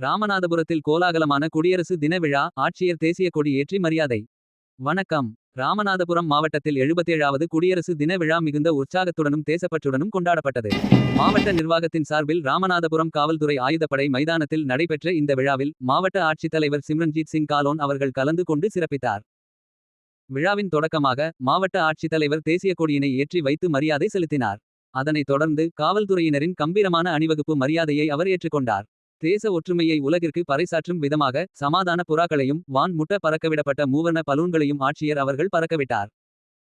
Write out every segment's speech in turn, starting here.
ராமநாதபுரத்தில் கோலாகலமான குடியரசு தின விழா ஆட்சியர் தேசிய கொடி ஏற்றி மரியாதை. வணக்கம். ராமநாதபுரம் மாவட்டத்தில் எழுபத்தேழாவது குடியரசு தின விழா மிகுந்த உற்சாகத்துடனும் தேசப்பற்றுடனும் கொண்டாடப்பட்டது. மாவட்ட நிர்வாகத்தின் சார்பில் ராமநாதபுரம் காவல்துறை ஆயுதப்படை மைதானத்தில் நடைபெற்ற இந்த விழாவில் மாவட்ட ஆட்சித்தலைவர் சிம்ரன்ஜீத் சிங் காலோன் அவர்கள் கலந்து கொண்டு சிறப்பித்தார். விழாவின் தொடக்கமாக மாவட்ட ஆட்சித்தலைவர் தேசிய கொடியினை ஏற்றி வைத்து மரியாதை செலுத்தினார். அதனைத் தொடர்ந்து காவல்துறையினரின் கம்பீரமான அணிவகுப்பு மரியாதையை அவர் ஏற்றுக்கொண்டார். தேச ஒற்றுமையை உலகிற்கு பறைசாற்றும் விதமாக சமாதான புறாக்களையும் வான் முட்ட பறக்கவிடப்பட்ட மூவர்ண பலூன்களையும் ஆட்சியர் அவர்கள் பறக்கவிட்டார்.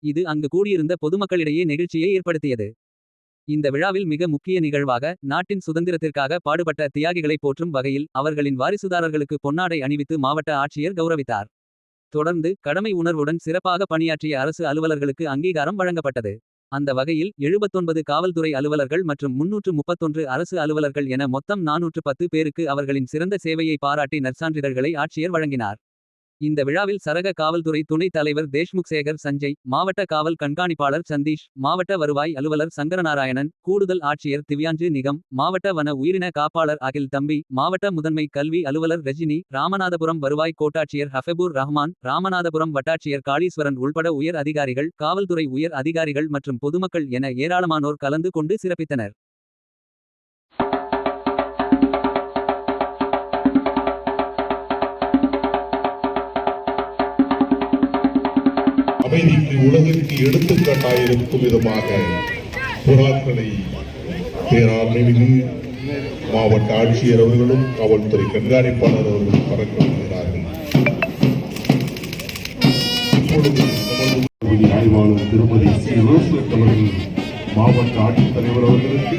இது அங்கு கூடியிருந்த பொதுமக்களிடையே நெகிழ்ச்சியை ஏற்படுத்தியது. இந்த விழாவில் மிக முக்கிய நிகழ்வாக நாட்டின் சுதந்திரத்திற்காக பாடுபட்ட தியாகிகளை போற்றும் வகையில் அவர்களின் வாரிசுதாரர்களுக்கு பொன்னாடை அணிவித்து மாவட்ட ஆட்சியர் கௌரவித்தார். தொடர்ந்து கடமை உணர்வுடன் சிறப்பாக பணியாற்றிய அரசு அலுவலர்களுக்கு அங்கீகாரம் வழங்கப்பட்டது. அந்த வகையில் எழுபத்தொன்பது காவல்துறை அலுவலர்கள் மற்றும் முன்னூற்று முப்பத்தொன்று அரசு அலுவலர்கள் என மொத்தம் நானூற்று பத்து பேருக்கு அவர்களின் சிறந்த சேவையை பாராட்டி நற்சான்றிதழ்களை ஆட்சியர் வழங்கினார். இந்த விழாவில் சரக காவல்துறை துணைத் தலைவர் தேஷ்முக் சேகர் சஞ்சய் மாவட்ட காவல் கண்காணிப்பாளர் சந்தீஷ் மாவட்ட வருவாய் அலுவலர் சங்கரநாராயணன் கூடுதல் ஆட்சியர் திவ்யாஞ்சு நிகம் மாவட்ட வன உயிரின காப்பாளர் அகில் தம்பி மாவட்ட முதன்மை கல்வி அலுவலர் ரஜினி ராமநாதபுரம் வருவாய் கோட்டாட்சியர் ஹஃபெபூர் ரஹ்மான் ராமநாதபுரம் வட்டாட்சியர் காளீஸ்வரன் உள்பட உயர் அதிகாரிகள் காவல்துறை உயர் அதிகாரிகள் மற்றும் பொதுமக்கள் என ஏராளமானோர் கலந்து கொண்டு சிறப்பித்தனர். அமைதிக்கு உலகிற்கு எடுத்துக்காட்டாயிருக்கும் விதமாக புறாக்களை பேராண்மைமிகு மாவட்ட ஆட்சியர் அவர்களும் காவல்துறை கண்காணிப்பாளர் அவர்களும் பறக்க வருகிறார்கள். ஆய்வாளர் திருமதி சி. ரோஸ்லெட் அவர்கள் மாவட்ட ஆட்சித்தலைவர் அவர்களுக்கு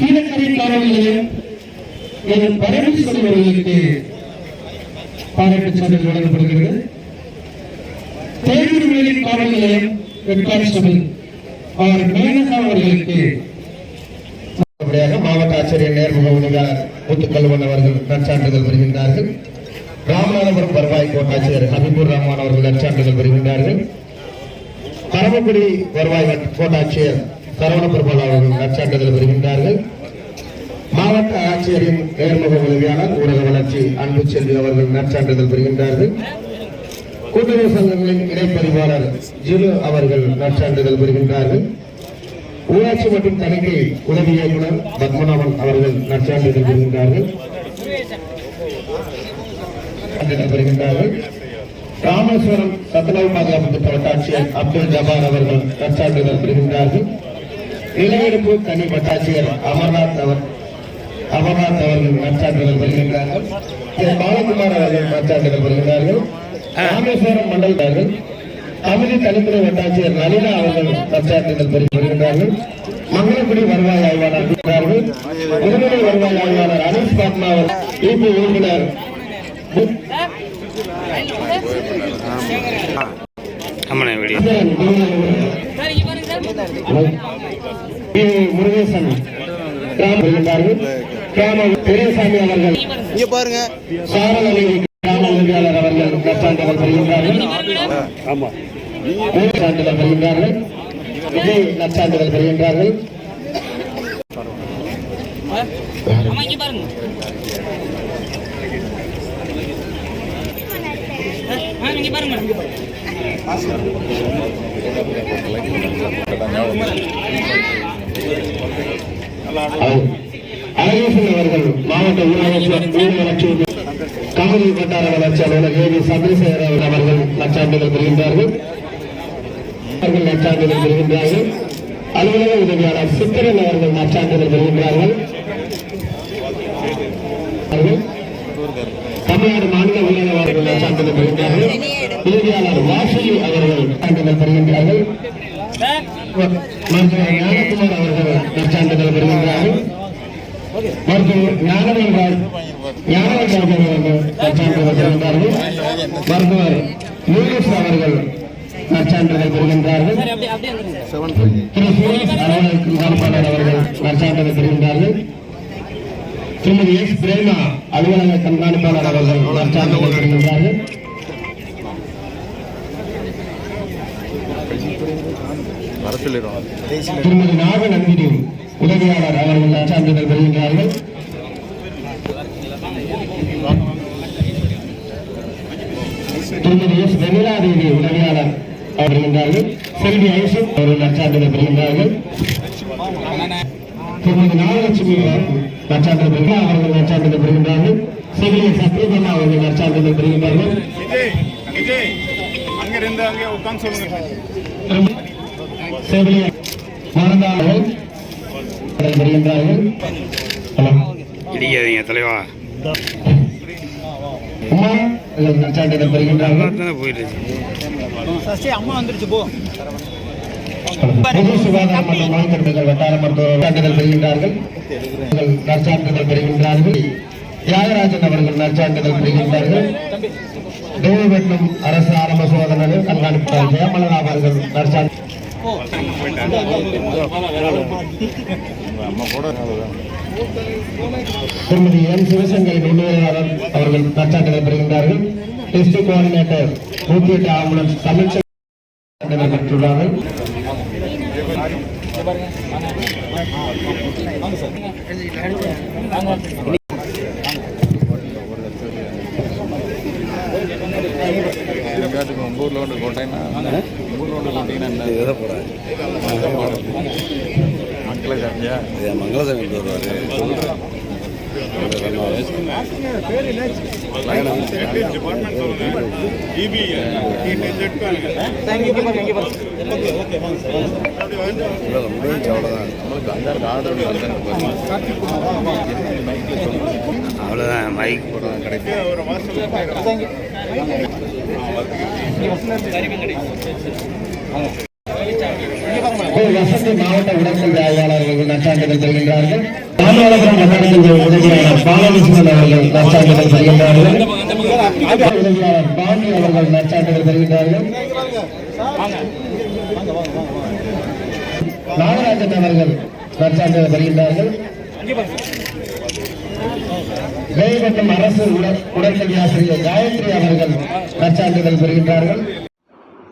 கீழக்கரை காவல்நிலையம் எனும் பரவி செல்பவர்களுக்கு பாராட்டு சான்றிதழ் வழங்கப்படுகிறது. தேர்வுவேலி காவல் நிலையம் ஹெட் கான்ஸ்டபிள் ஆர் மேனகா அவர்களுக்கு அடுத்தபடியாக மாவட்ட ஆட்சியர் நேர்முக உதவியாளர் முத்துக்கல்வன் அவர்கள் நற்சான்றிதழ் பெறுகின்றார்கள். ராமநாதபுரம் வருவாய் கோட்டாட்சியர் ஹபீபுர் ரஹ்மான் அவர்கள் நற்சான்றிதழ் பெறுகின்றார்கள். பரமக்குடி வருவாய் வட்ட- கோட்டாட்சியர் சரவண பிரபல அவர்கள் நற்சான்றிதழ் பெறுகின்றார்கள். மாவட்ட ஆட்சியரின் நேர்முக உதவியாளர் ஊரக வளர்ச்சி அன்பு செல்வி அவர்கள் நற்சான்றிதழ் பெறுகின்றார்கள். கூட்டுறவு சங்கங்களின் இணைப்பதிவாளர் ஜிலு அவர்கள் நற்சான்றிதழ் பெறுகின்றார்கள். ஊராட்சி மற்றும் தணிக்கை உதவி இயக்குனர் பத்மநாபன் அவர்கள் நற்சான்றிதழ் பெறுகின்றார்கள். பெறுகின்றார்கள். ராமேஸ்வரம் சத்துணவு பாதுகாப்பு திட்ட வட்டாட்சியர் அப்துல் ஜபார் அவர்கள் நற்சான்றிதழ் பெறுகின்றார்கள். நிலையெடுப்பு தனி வட்டாட்சியர் அமர்நாத் அவர் அமர்நாத் அவர்கள் பெறுகின்றார்கள் திரு பாலகுமார் அவர்கள் நற்சான்றிதழ் பெறுகின்றார்கள் ராமேஸ்வரம் மண்டலத்தார்கள் தமிழ் தனித்துறை வட்டாட்சியர் நளினா அவர்கள் நற்சான்றிதழ் பெறு- பெறுகின்றார்கள் மங்களக்குடி வருவாய் ஆய்வாளர் இருக்கிறார்கள் முதுநிலை வருவாய் ஆய்வாளர் அனீஸ் பாட்னா அவர் இபி உறுப்பினர். ஆமாண்ணே முருகேசன் பெரியசாமி அவர்கள் இங்க பாருங்க. சாரநீதி கிராம உதவியாளர் அவர்கள் நற்சான்றிதழ் பெறுகின்றார்கள் ஊர் சான்றிதழ் பெறுகின்றார்கள் விஜய் நற்சான்றிதழ் பெறுகின்றார்கள் அழகேசன் அவர்கள் மாவட்ட ஊராட்சி ஊராட்சி கமிதி வட்டார வளர்ச்சி அலுவலர் ஏ வி சந்திரசேகர் அவர்கள் நற்சான்றிதழ் பெறுகின்றார்கள். அவர்கள் நற்சான்றிதழ் பெறுகின்றார்கள். அலுவலக உதவியாளர் சித்திரன் அவர்கள் நற்சான்றிதழ் பெறுகின்றார்கள். அவர்கள் தமிழ்நாடு மாநில உயர்நல அவர்கள் சான்றிதழ் பெறுகின்றார்கள் இறுதியாளர் வாசலி அவர்கள் சான்றிதழ் பெறுகின்றார்கள். மருத்துவர் ஞானகுமார் அவர்கள் நற்சான்றிதழ் பெறுகின்றார்கள். மருத்துவர் ஞானவேல் ஞானவேல் அவர்கள் நற்சான்றிதழ் பெறுகின்றார்கள். மருத்துவர் அவர்கள் நற்சான்றிதழ் பெறுகின்றார்கள். திரு சுரேஷ் அவர்கள் நற்சான்றிதழ் பெறுகின்றார்கள். திருமதி எஸ் பிரேமா அலுவலக கண்காணிப்பாளர் அவர்கள் நற்சான்றிதழ் பெறுகின்றார்கள் வர திருமதி நாகநந்தினி உதவியாளர் அவர்கள் நற்சான்றிதழ் பெறுகின்றார்கள் திருமதி எஸ் வெண்ணிலா தேவி உதவியாளர் அவர்கள் செல்வி ஐசக் அவர்கள் நற்சான்றிதழ் பெறுகின்றார்கள் திருமதி நாகலட்சுமி நற்சான்றிதழ் பெறுகிற அவர்கள் நற்சான்றிதழ் பெறுகின்றார்கள் செவிலியர் சத்யபாமா அவர்கள் நற்சான்றிதழ் பெறுகின்றார்கள் செவிலியர் மறந்தார்கள் பெறுகின்றார்கள் இடிக்காதீங்க தலைவா. நற்சான்றிதழ் பெறுகின்றார்கள் போயிட்டு பொது சுகாதாரம் மற்றும் நோய் தடுப்புகள் வட்டார மருத்துவ சான்றிதழ் பெறுகின்றார்கள். நற்சான்றிதழ் பெறுகின்றார்கள். தியாகராஜன் அவர்கள் நற்சான்றிதழ் பெறுகின்றார்கள். தேவபட்டினம் அரசு ஆரம்ப சோதனை கண்காணிப்பாளர் ஜெயமலன் அவர்கள் திருமதி எம் சிவசங்கரி நுண்ணுரையாளர் அவர்கள் நற்சான்றிதழ் பெறுகின்றார்கள். டிஸ்ட்ரிக்ட் கோஆர்டினேட்டர் நூத்தி எட்டு ஆம்புலன்ஸ் சான்றிதழ் பெற்றுள்ளார்கள். எங்காட்டுக்கு உங்க ஊர்ல ஒன்று போட்டீங்கன்னா உங்க ஊர்ல ஒன்று போட்டீங்கன்னா என்ன இதை மங்களசாமி வருவார் அவ்வளோதான் அவ்வளோதான் மைக் போடுறது கிடைக்கும் ஒரு மாசம் வசதி மாவட்ட உடற்கல்வி ஆய்வாளர்கள் நற்சான்றிதழ் பெறுகின்றார்கள் ராமநாதபுரம் வட்டாரத்தின் உதவியாளர் பாலகிருஷ்ணன் அவர்கள் நற்சான்றிதழ் பெறுகின்றார்கள் உதவியாளர் பாண்டி அவர்கள் நற்சான்றிதழ் பெறுகின்றார்கள் நாகராஜன் அவர்கள் நற்சான்றிதழ் பெறுகின்றார்கள் வேகட்டம் அரசு உடற் உடற்கல்வி ஆசிரியர் காயத்ரி அவர்கள் நற்சான்றிதழ் பெறுகின்றார்கள்